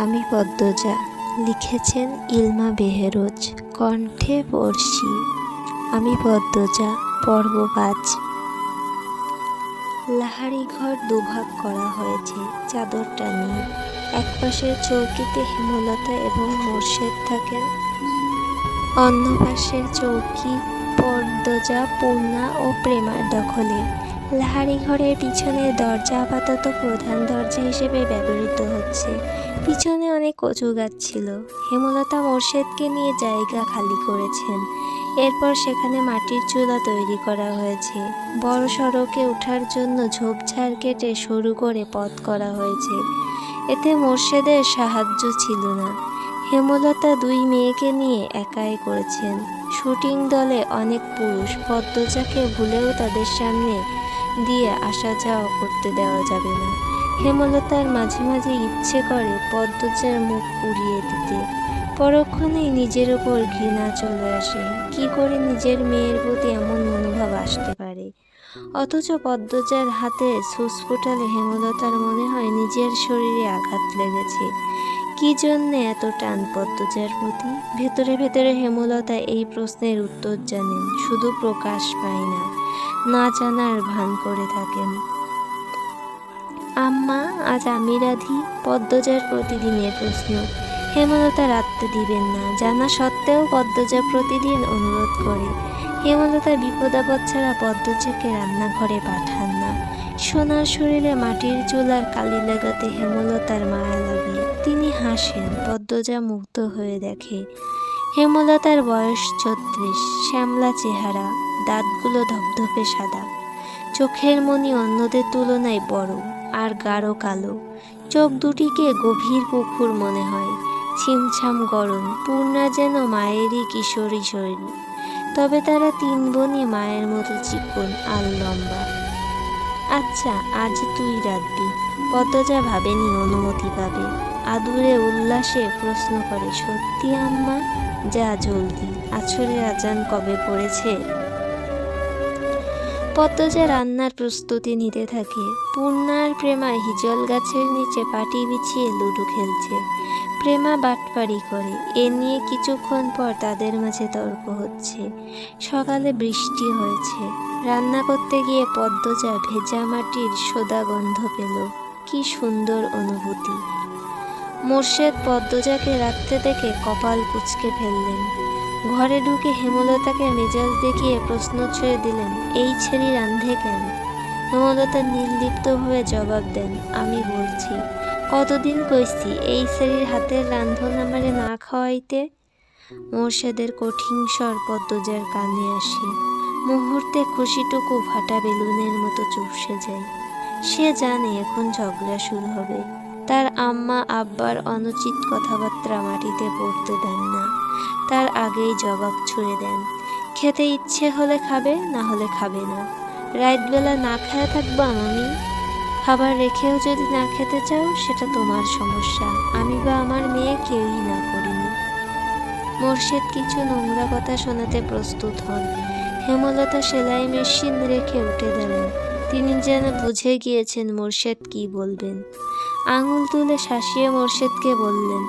আমি পদ্মজা, লিখেছেন ইলমা বেহেরোজ, কণ্ঠে পড়শি আমি পদ্মজা পর্ব পাঁচ লাহারি ঘর দুভাগ করা হয়েছে চাদরটা নিয়ে। এক পাশের চৌকিতে হেমলতা এবং মোর্শেদ থাকেন। অন্য পাশের চৌকি পর্দজা পূর্ণা ও প্রেমার দখলে। লাহারি ঘরের পিছনের দরজা আপাতত প্রধান দরজা হিসেবে ব্যবহৃত হচ্ছে। পিছনে অনেক কচু গাছ ছিল। হেমলতা মোর্শেদকে নিয়ে জায়গা খালি করেছেন। এরপর সেখানে মাটির চুলা তৈরি করা হয়েছে। বড় সড়কে ওঠার জন্য ঝোপঝাড় কেটে সরু করে পথ করা হয়েছে। এতে মোর্শেদের সাহায্য ছিল না। হেমলতা দুই মেয়েকে নিয়ে একাই করেছেন। শুটিং দলে অনেক পুরুষ। পদ্মজাকে ভুলেও তাদের সামনে দিয়ে আসা যাওয়া করতে দেওয়া যাবে না। হেমলতার মাঝে মাঝে ইচ্ছে করে পদ্মজার মুখ উড়িয়ে দিতে। পরক্ষণেই নিজের ওপর ঘৃণা চলে আসে। কি করে নিজের মেয়ের প্রতি এমন মনোভাব আসতে পারে? অথচ পদ্মজার হাতে সুস ফোটালে হেমলতার মনে হয় নিজের শরীরে আঘাত লেগেছে। কি জন্যে এত টান পদ্মজার প্রতি? ভেতরে ভেতরে হেমলতা এই প্রশ্নের উত্তর জানেন, শুধু প্রকাশ পায় না না জানার ভান করে থাকেন। আম্মা, আজ আমি রাধি, পদ্মজার প্রতিদিনের প্রশ্ন। হেমলতা রাখতে দিবেন না, জানা সত্ত্বেও পদ্মজা প্রতিদিন অনুরোধ করে। হেমলতা বিপদাপদ ছাড়া পদ্মজাকে রান্নাঘরে পাঠান। সোনার শরীরে মাটির চুলার কালি লাগাতে হেমলতার মায়া লাগে তিনি হাসেন, পদ্মজা মুগ্ধ হয়ে দেখে। হেমলতার বয়স ছত্রিশ, শ্যামলা চেহারা, দাঁতগুলো ধপধপে সাদা। চোখের মনি অন্যদের তুলনায় বড় আর গাঢ় কালো। চোখ দুটিকে গভীর পুকুর মনে হয়। ছিমছাম গরম, পূর্ণা যেন মায়েরই কিশোরী শরীর তবে তারা তিন বোনই মায়ের মতো চিকন আর লম্বা। আচ্ছা আজ তুই রাখবি। পদ্মজা ভাবেনি অনুমতি পাবে। আদুরে উল্লাসে প্রশ্ন করে, সত্যি আম্মা? যা জলদি। আছরের আজান কবে পড়েছে? পদ্মজা রান্নার প্রস্তুতি নিতে থাকে। পূর্ণার প্রেমায় হিজল গাছের নিচে পাটি বিছিয়ে লুডো খেলছে। প্রেমা বাটপাড়ি করে। এ নিয়ে কিছুক্ষণ পর তাদের মাঝে তর্ক হচ্ছে। সকালে বৃষ্টি হয়েছে। রান্না করতে গিয়ে পদ্মজা ভেজা মাটির সোদা গন্ধ পেল। কি সুন্দর অনুভূতি। মোর্শেদ পদ্মজাকে রাখতে দেখে কপাল কুচকে ফেললেন। ঘরে ঢুকে হেমলতাকে মেজাজ দেখিয়ে প্রশ্ন ছুঁয়ে দিলেন, এই ছেলে রান্ধে কেন? হেমলতা নির্লিপ্তভাবে জবাব দেন, আমি বলছি কতদিন কইছি, এই ছেলের হাতের রান্ধন আমারে না খাওয়াইতে? মোর্শেদের কঠিন স্বর পদ্মজার কানে আসে, মুহূর্তে খুশিটুকু ফাটা বেলুনের মতো চুপসে যায় সে জানে এখন ঝগড়া শুরু হবে, তার আম্মা আব্বার অনুচিত কথাবার্তা মাটিতে পড়তে দেন না, তার আগেই জবাব ছুড়ে দেন, খেতে ইচ্ছে হলে খাবে, না হলে খাবে না। রাতবেলা না খায়া থাকবা আমি খাবার রেখেও যদি না খেতে চাও, সেটা তোমার সমস্যা। আমি বা আমার মেয়ে কেউই না করিনি। মোর্শেদ কিছু নোংরা কথা শোনাতে প্রস্তুত হন। হেমলতা সেলাই মেশিন রেখে উঠে দাঁড়ান। তিনি যেন বুঝে গিয়েছেন মোর্শেদ কি বলবেন। আঙুল তুলে শাসিয়ে মোর্শেদকে বললেন,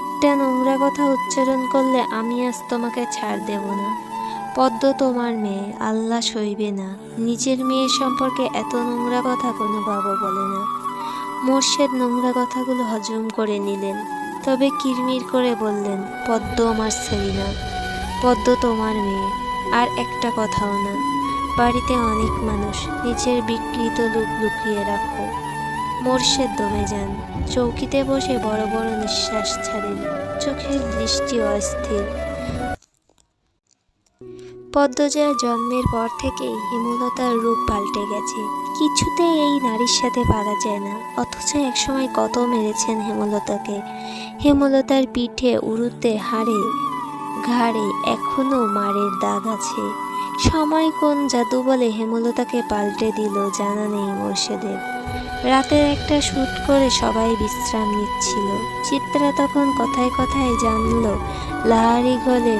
একটা নোংরা কথা উচ্চারণ করলে আমি আজ তোমাকে ছাড় দেব না। পদ্ম তোমার মেয়ে, আল্লাহ সইবে না। নিজের মেয়ের সম্পর্কে এত নোংরা কথা কোনো বাবা বলে না। মোর্শেদ নোংরা কথাগুলো হজম করে নিলেন, তবে কিরমির করে বললেন, পদ্ম আমার ছেলে না, পদ্ম তোমার মেয়ে, আর একটা কথাও না। বাড়িতে অনেক মানুষ, নিজের বিকৃত লুক লুকিয়ে রাখো। মোর্শেদ দমে যান, চৌকিতে বসে বড় বড় নিঃশ্বাস ছাড়েন, চোখের দৃষ্টি অস্থির। পদ্মজয়ার জন্মের পর থেকেই হেমলতার রূপ পাল্টে গেছে। কিছুতেই এই নারীর সাথে পারা যায় না, অথচ একসময় কত মেরেছেন হেমলতাকে। হেমলতার পিঠে উড়ুতে হাড়ে, ঘাড়ে এখনও মারের দাগ আছে। সময় কোন জাদু বলে হেমলতাকে পাল্টে দিল জানা নেই মোর্শেদের। রাতের একটা শ্যুট করে সবাই বিশ্রাম নিচ্ছিল। চিত্রা তখন কথায় কথায় জানল, লাহারি গলে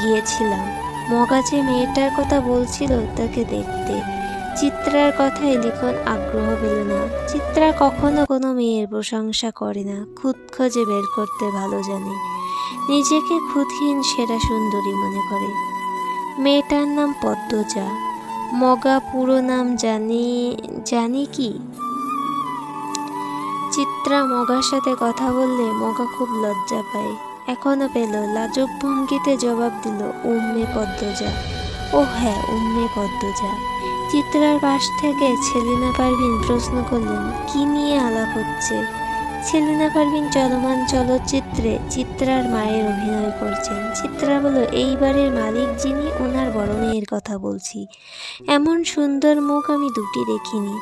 গিয়েছিলাম। মগা যে মেয়েটার কথা বলছিল তাকে দেখতে। চিত্রার কথায় লিখন আগ্রহ পেল না। চিত্রা কখনো কোনো মেয়ের প্রশংসা করে না। খুদ খোঁজে বের করতে ভালো জানে। নিজেকে খুদহীন সেরা সুন্দরী মনে করে। মেয়েটার নাম পদ্মজা। মগা পুরো নাম জানি জানি কি? চিত্রা মগার সাথে কথা বললে মগা খুব লজ্জা পায়। এখনও পেল, লাজুক ভঙ্গিতে জবাব দিল, উম্মে পদ্মজা। ও হ্যাঁ উম্মে পদ্মজা। চিত্রার পাশ থেকে ছেলিনা পারভিন প্রশ্ন করলেন, কি নিয়ে আলাপ হচ্ছে? ছেলিনা পারভিন চলমান চলচ্চিত্রে চিত্রার মায়ের অভিনয় করছেন। চিত্রা বলল, এইবারের মালিক যিনি ওনার বড় মেয়ের কথা বলছি। এমন সুন্দর মুখ আমি দুটি দেখিনি।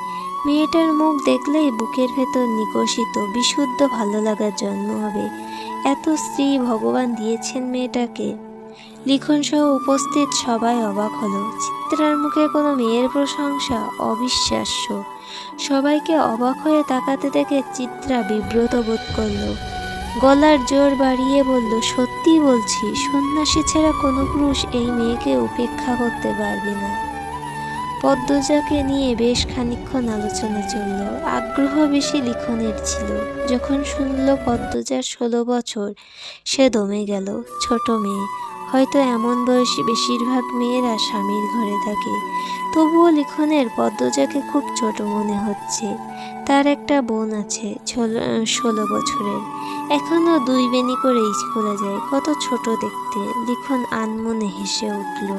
মেয়েটার মুখ দেখলেই বুকের ভেতর নিকষিত বিশুদ্ধ ভালো লাগার জন্ম হবে। এত স্ত্রী ভগবান দিয়েছেন মেয়েটাকে। লিখন সহ উপস্থিত সবাই অবাক হলো। চিত্রার মুখে কোনো মেয়ের প্রশংসা অবিশ্বাস্য। সবাইকে অবাক হয়ে তাকাতে দেখে চিত্রা বিব্রত বোধ করল। গলার জোর বাড়িয়ে বলল সত্যি বলছি, সন্ন্যাসী ছাড়া কোনো পুরুষ এই মেয়েকে উপেক্ষা করতে পারবে না। পদ্মজাকে নিয়ে বেশ খানিক্ষণ আলোচনা চলল। আগ্রহ বেশি লিখনের ছিল। যখন শুনল পদ্মজার ষোলো বছর, সে দমে গেল। ছোট মেয়ে, হয়তো এমন বয়সী বেশিরভাগ মেয়েরা স্বামীর ঘরে থাকে। তবুও লিখনের পদ্মজাকে খুব ছোট মনে হচ্ছে। তার একটা বোন আছে ষোলো বছরের। এখনও দুই বেনি করে স্কুলে যায়, কত ছোট দেখতে। লিখন আনমনে হেসে উঠল।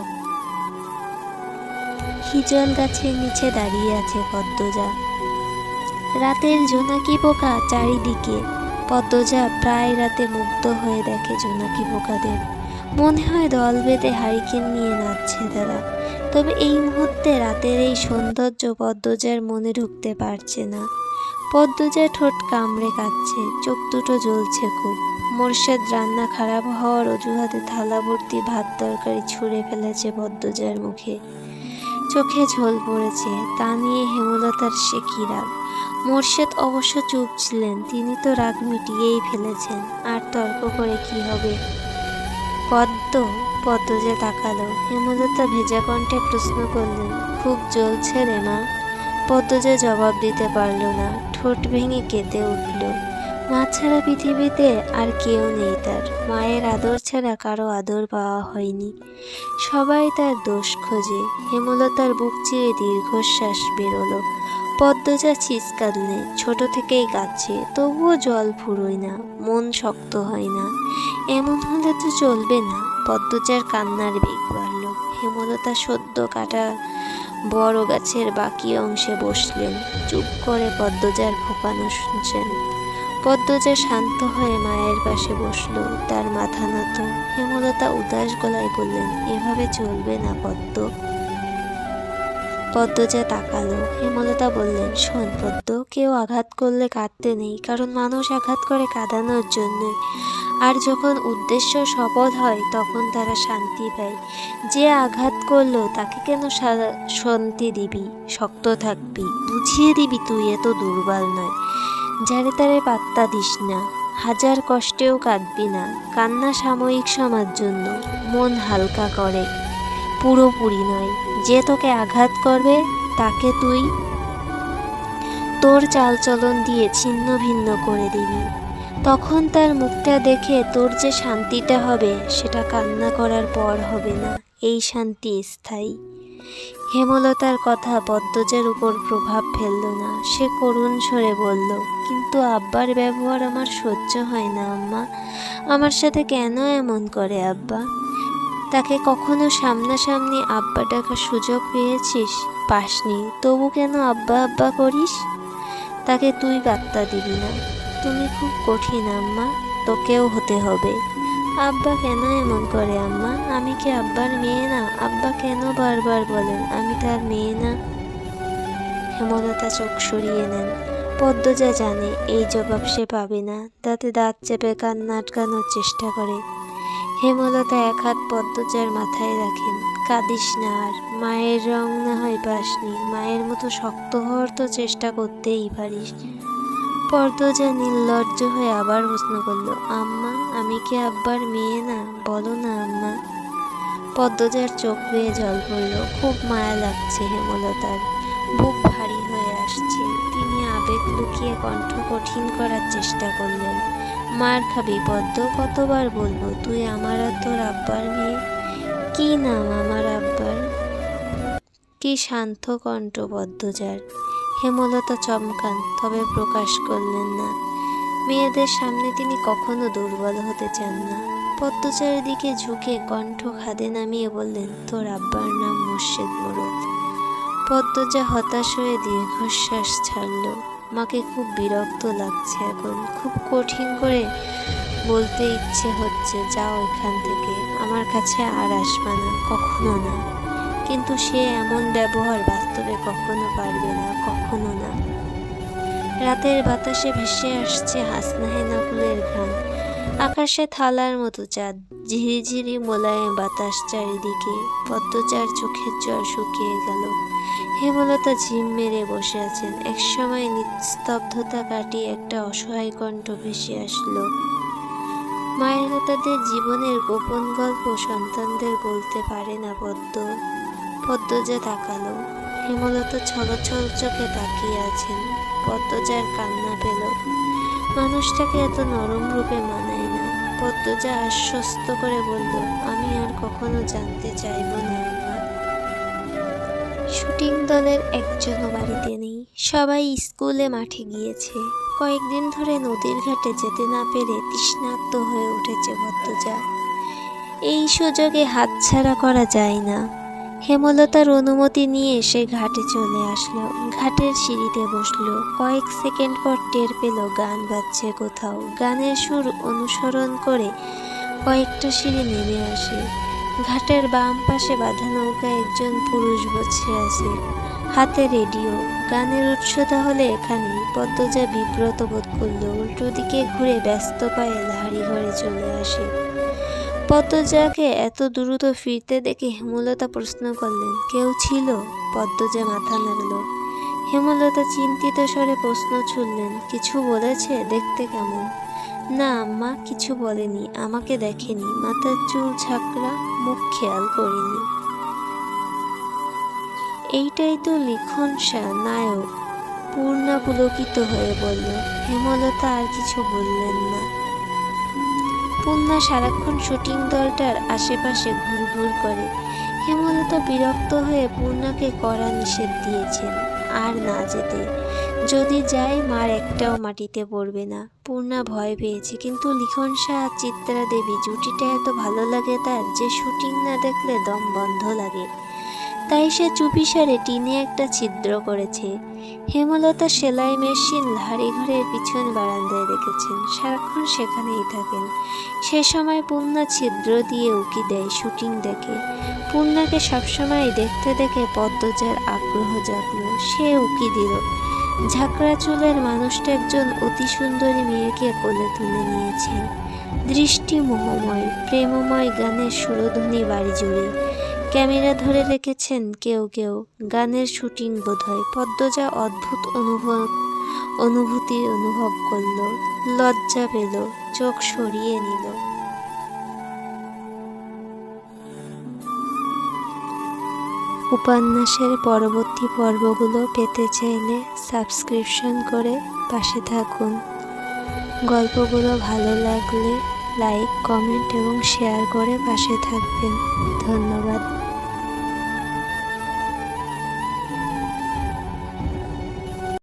হিজল গাছের নিচে দাঁড়িয়ে আছে পদ্মজা। রাতের জোনাকি পোকা চারিদিকে। পদ্মজা প্রায় রাতে মুগ্ধ হয়ে দেখে জোনাকি পোকাদের। মনে হয় দল বেঁধে হারিকেন নিয়ে নাচছে তারা। তবে এই মুহূর্তে রাতের এই সৌন্দর্য পদ্মজার মনে ঢুকতে পারছে না। পদ্মজা ঠোঁট কামড়ে কাচ্ছে চোখ দুটো জ্বলছে খুব। মোর্শেদ রান্না খারাপ হওয়ার অজুহাতে থালা ভর্তি ভাত তরকারি ছুঁড়ে ফেলেছে পদ্মজার মুখে। চোখে ঝোল পড়েছে, তা নিয়ে হেমলতার সে কি রাগ? মোর্শেদ অবশ্য চুপ ছিলেন, তিনি তো রাগ মিটিয়েই ফেলেছেন, আর তর্ক করে কি হবে? পদ্ম পদ্ম যে তাকালো, হেমলতা ভেজা কণ্ঠে প্রশ্ন করলেন, খুব জ্বলছে রে মা। পদ্ম যে জবাব দিতে পারল না, ঠোঁট ভেঙে কেঁদে উঠল। মা ছাড়া পৃথিবীতে আর কেউ নেই তার। মায়ের আদর ছাড়া কারও আদর পাওয়া হয়নি। সবাই তার দোষ খোঁজে। হেমলতার বুক চেয়ে দীর্ঘশ্বাস বেরোলো। পদ্মজা চিৎকারলে ছোট থেকেই কাঁদছে। তবুও জল ফুরোয় না, মন শক্ত হয় না। এমন হলে তো চলবে না, পদ্মজার কান্নার বেগ বাড়ল। হেমলতা সদ্য কাটা বড় গাছের বাকি অংশে বসলেন। চুপ করে পদ্মজার ফোপানো শুনছেন। পদ্মজা শান্ত হয়ে মায়ের পাশে বসল। তার মাথা নত। হেমলতা উদাস গলায় বললেন, এভাবে চলবে না পদ্ম। পদ্মজা তাকালো। হেমলতা বললেন, শোন পদ্ম, কেউ আঘাত করলে কাঁদতে নেই, কারণ মানুষ আঘাত করে কাঁদানোর জন্যই আর যখন উদ্দেশ্য সফল হয়, তখন তারা শান্তি পায়। যে আঘাত করল, তাকে কেন শান্তি দিবি? শক্ত থাকবি। বুঝিয়ে দিবি তুই এত দুর্বল নয়। যারে তারে পাত্তা দিস না। হাজার কষ্টেও কাঁদবি না। কান্না সাময়িক সমার জন্য। মন হালকা করে। পুরোপুরি নয়। যে তোকে আঘাত করবে, তাকে তুই তোর চালচলন দিয়ে ছিন্ন ভিন্ন করে দিবি। তখন তার মুখটা দেখে তোর যে শান্তিটা হবে, সেটা কান্না করার পর হবে না। এই শান্তি স্থায়ী। হেমলতার কথা পদ্মজের উপর প্রভাব ফেলল না। সে করুণ স্বরে বলল, কিন্তু আব্বার ব্যবহার আমার সহ্য হয় না, আম্মা। আমার সাথে কেন এমন করে আব্বা? তাকে কখনো সামনাসামনি আব্বা ডাকার সুযোগ পেয়েছিস? পাসনি। তবু কেন আব্বা আব্বা করিস? তাকে তুই বার্তা দিবি না। তুমি খুব কঠিন, আম্মা। তোকেও হতে হবে। আব্বা কেন এমন করে, আম্মা? আমি কি আব্বার মেয়ে না? আব্বা কেন বারবার বলেন, আমি তার মেয়ে না? হেমলতা চোখ সরিয়ে নেন। পদ্মজা জানে, এই জবাব সে পাবে না। তাতে দাঁত চেপে কান্না আটকানোর চেষ্টা করে। হেমলতা এক হাত পদ্মজার মাথায় রাখেন। কাঁদিস না আর, মায়ের রং না হয় পাসনি মায়ের মতো শক্ত হওয়ার তো চেষ্টা করতেই পারিস। পদ্মজা নির্লজ্জ হয়ে আবার প্রশ্ন করল, আম্মা আমি কি আব্বার মেয়ে না? বলো না, আম্মা। পদ্মজার চোখ বেয়ে জল পড়ল। খুব মায়া লাগছে হেমলতার। বুক ভারী হয়ে আসছে। তিনি আবেগ লুকিয়ে কণ্ঠ কঠিন করার চেষ্টা করলেন। মার খাবি পদ্ম, কতবার বলব তুই আমার আর তোর আব্বার মেয়ে? কি নাম আমার আব্বার? কি শান্ত কণ্ঠ পদ্মজার। হেমলতা চমকান, তবে প্রকাশ করলেন না। মেয়েদের সামনে তিনি কখনো দুর্বল হতে চান না। পদ্মচারের দিকে ঝুঁকে কণ্ঠ খাদে নামিয়ে বললেন, তোর আব্বার নাম মুর্শেদ মোরদ পদ্মজা হতাশ হয়ে দীর্ঘশ্বাস ছাড়ল। মাকে খুব বিরক্ত লাগছে এখন। খুব কঠিন করে বলতে ইচ্ছে হচ্ছে, যাও এখান থেকে। আমার কাছে আর আসবা না, কখনো না। কিন্তু সে এমন ব্যবহার বাস্তবে কখনো পারবে না, কখনো না। রাতের বাতাসে ভেসে আসছে হাসনাহেনা ফুলের ঘ্রাণ। আকাশে থালার মতো চাঁদ, ঝিরিঝিরি মোলায়েম বাতাস চারিদিকে, পদ্মচার চোখের জল শুকিয়ে গেল। হেমলতা ঝিম মেরে বসে আছেন। একসময় নিস্তব্ধতা কাটিয়ে একটা অসহায় কণ্ঠ ভেসে আসলো। মায়ের তাদের জীবনের গোপন গল্প সন্তানদের বলতে পারে না পদ্ম। পদ্মজা তাকালো, হেমলতা ছলছল চোখে তাকিয়ে আছেন। পদ্মজার কান্না পেল। মানুষটাকে এত নরম রূপে মানায় না। পদ্মজা আশ্বস্ত করে বলল, আমি আর কখনো জানতে চাইব না শুটিং দলের একজনও বাড়িতে নেই। সবাই স্কুলে মাঠে গিয়েছে। কয়েকদিন ধরে নদীর ঘাটে যেতে না পেরে তৃষ্ণার্ত হয়ে উঠেছে পদ্মজা। এই সুযোগে হাতছাড়া করা যায় না। হেমলতার অনুমতি নিয়ে সে ঘাটে চলে আসলো। ঘাটের সিঁড়িতে বসল। কয়েক সেকেন্ড পর টের পেল, গান বাজছে কোথাও। গানের সুর অনুসরণ করে কয়েকটা সিঁড়ি নেমে আসে। ঘাটের বাম পাশে বাঁধা নৌকা একজন পুরুষ বসে আছে। হাতে রেডিও। গানের উৎস তাহলে এখানে পদ্মজা বিব্রত বোধ করল উল্টো দিকে ঘুরে ব্যস্ত পায়ে লাহারি ঘরে চলে আসে। পদ্মজাকে এত দ্রুত ফিরতে দেখে হেমলতা প্রশ্ন করলেন, কেউ ছিল? পদ্মজা মাথা নাড়ল। হেমলতা চিন্তিত স্বরে প্রশ্ন ছুড়লেন, কিছু বলেছে দেখতে কেমন? না আম্মা, কিছু বলেনি, আমাকে দেখেনি, মাথার চুল ঝাঁকড়া, মুখ খেয়াল করিনি। এইটাই তো লিখন শাহ নায়ক। পূর্ণা পুলকিত হয়ে বলল, হেমলতা আর কিছু বললেন না। পূর্ণা সারাক্ষণ শুটিং দলটার আশেপাশে ঘুরঘুর করে। হেমলতা বিরক্ত হয়ে পূর্ণাকে কড়া নিষেধ দিয়েছেন, আর না যেতে। যদি যায় মার একটাও মাটিতে পড়বে না। পূর্ণা ভয় পেয়েছে, কিন্তু লিখন শাহ, চিত্রা দেবী, জুটিটা এত ভালো লাগে তার যে শুটিং না দেখলে দম বন্ধ লাগে। তাই সে চুপিসারে টিনে একটা ছিদ্র করেছে। হেমলতা সেলাই মেশিন লাহারি ঘরের পিছন বারান্দায় রেখেছেন। সারাক্ষণ সেখানেই থাকেন। সে সময় পূর্ণা ছিদ্র দিয়ে উকি দেয়, শুটিং দেখে। পূর্ণাকে সবসময় দেখতে দেখে পদ্মজার আগ্রহ জাগলো। সে উকি দিল। ঝাঁকড়া চুলের মানুষটা একজন অতি সুন্দরী মেয়েকে কোলে তুলে নিয়েছে দৃষ্টি মোহময় প্রেমময় গানের সুরধ্বনি বাড়ি জুড়ে। ক্যামেরা ধরে রেখেছেন কেউ কেউ। গানের শুটিং বোধহয় পদ্মজা অদ্ভুত অনুভব, অনুভূতি অনুভব করল। লজ্জা পেল, চোখ সরিয়ে নিল। উপন্যাসের পরবর্তী পর্বগুলো পেতে চাইলে সাবস্ক্রিপশন করে পাশে থাকুন। গল্পগুলো ভালো লাগলে লাইক কমেন্ট এবং শেয়ার করে পাশে থাকবেন। ধন্যবাদ।